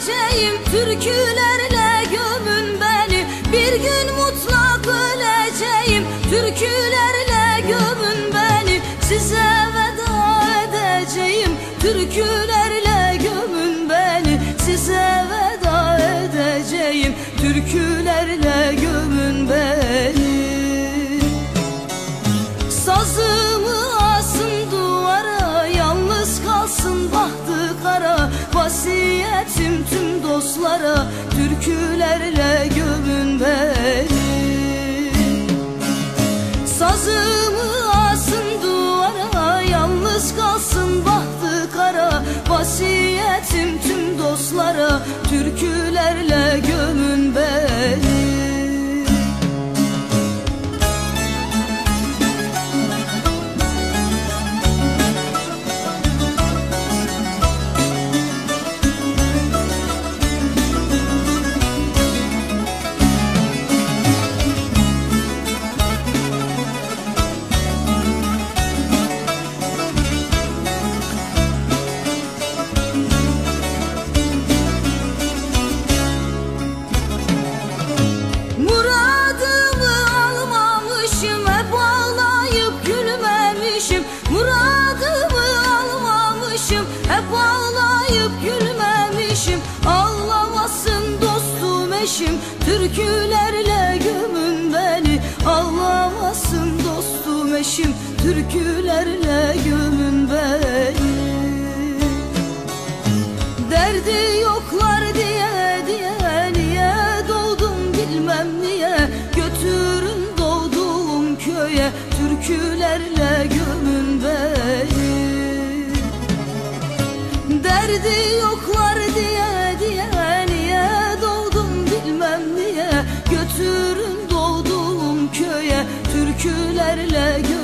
edeceğim Türkülerle gömün beni. Bir gün mutlak öleceğim. Türkülerle gömün beni. Size veda edeceğim. Türkülerle gömün beni. Size Türkülerle gömün beni Sazımı asın duvara Yalnız kalsın bahtı kara. Vasiyetim tüm dostlara Türkülerle gömün dostum eşim türkülerle gömün beni. Ağlamasın dostum eşim türkülerle gömün beni. Derdi yoklar diye diye niye doğdum bilmem niye. Götürün doğduğum köye türkülerle gömün beni. Derdi yoklar götürün doğduğum köye türkülerle götürün